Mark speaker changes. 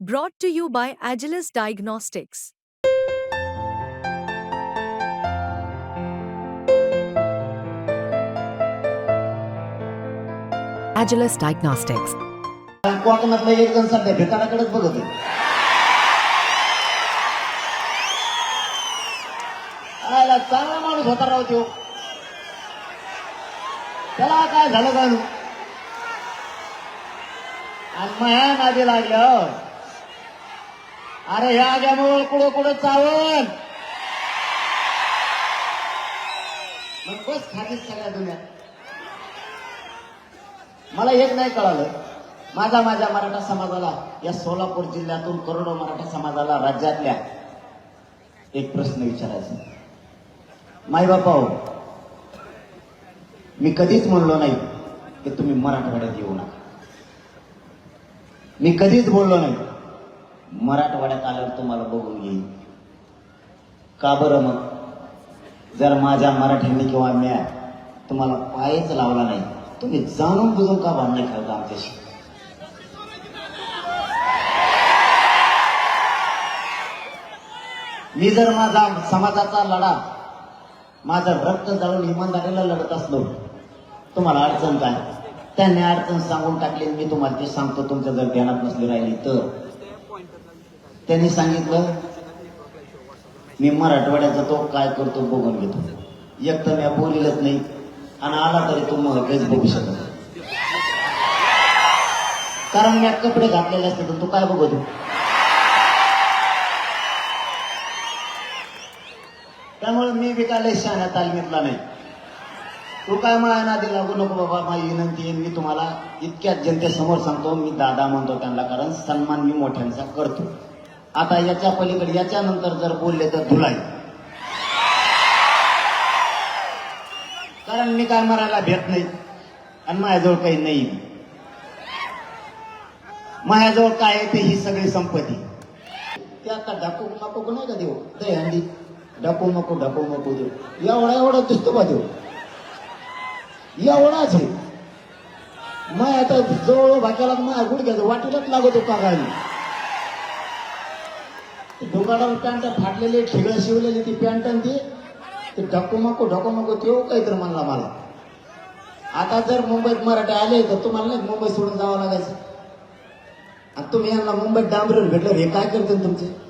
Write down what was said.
Speaker 1: Brought to you by Agilus Diagnostics.
Speaker 2: Agilus Diagnostics.
Speaker 3: कोकणातला एक जण सध्या भिकाराकडेच बघत आहे आयला चांगला माणूस होता राव त्यो त्याला काय झालं काय आणि माया नादी लागल्या हो. अरे ह्या आग्यामुळे कुठं कुठं चावल मग बस खालीच सगळ्या दुनियात मला एक नाही कळालं. माझा माझ्या मराठा समाजाला या सोलापूर जिल्ह्यातून करोडो मराठा समाजाला राज्यातल्या एक प्रश्न विचारायचा. माई बापा हो मी कधीच म्हणलो नाही की तुम्ही मराठवाड्यात येऊ नका. मी कधीच बोललो नाही. मराठवाड्यात आल्यावर तुम्हाला बघून घेईन. का बरं मग? जर माझ्या मराठ्यांनी किंवा म्या तुम्हाला पायच लावला नाही तुम्ही जाणून बुजून का भांडणे खेळता आमच्याशी? मी जर माझा समाजाचा लढा माझं रक्त जाळून इमानदारीला लढत असलो तुम्हाला अडचण काय? त्यांनी अडचण सांगून टाकली आणि मी तुम्हाला ते सांगतो तुमच्या जर ध्यानात नसली राहिली तर. त्यांनी सांगितलं मी मराठवाड्याचा तो काय करतो बघून घेतो. एक तर मी बोलिलच नाही आणि आला तरी तो मग काहीच बघू शकत कारण मी कपडे घातलेले असते तर तू काय बघतो? त्यामुळे मी बी काय लय शहाण्या तालमीतला नाही. तू काय मला नादी लागू नको बाबा माझी विनंती आहे मी तुम्हाला इतक्या जनतेसमोर सांगतो मी दादा म्हणतो त्यांना कारण सन्मान मी मोठ्यांचा करतो. आता याच्या पलीकडे याच्या नंतर जर बोलले तर धुलाई. कारण मी काय मरायला भेट नाही. आणि माझ्याजवळ काही नाही. माझ्याजवळ काय आहे ते ही सगळी संपत्ती. ते आता ढाकू नको नाही का देऊ? दे हंडी ढाकू नको ढाकू नको देऊ. एवढा एवढा दिसतो बा देऊ. एवढाच आहे. मग आता जवळ भाक्याला माझ्या गुडघ्याचं वाटेलाच लागतो का गाडी डोंगाडावर पॅन्ट फाटलेली ठिगळं शिवलेली ती पॅन्ट आणि ती ते ढकू नको ढकू नको तेव काहीतरी म्हणला मला. आता जर मुंबईत मराठी आले तर तुम्हाला नाही मुंबई सोडून जावं लागायचं? आणि तुम्ही यांना मुंबईत डांबरीवर भेटलं हे काय करते तुमचे?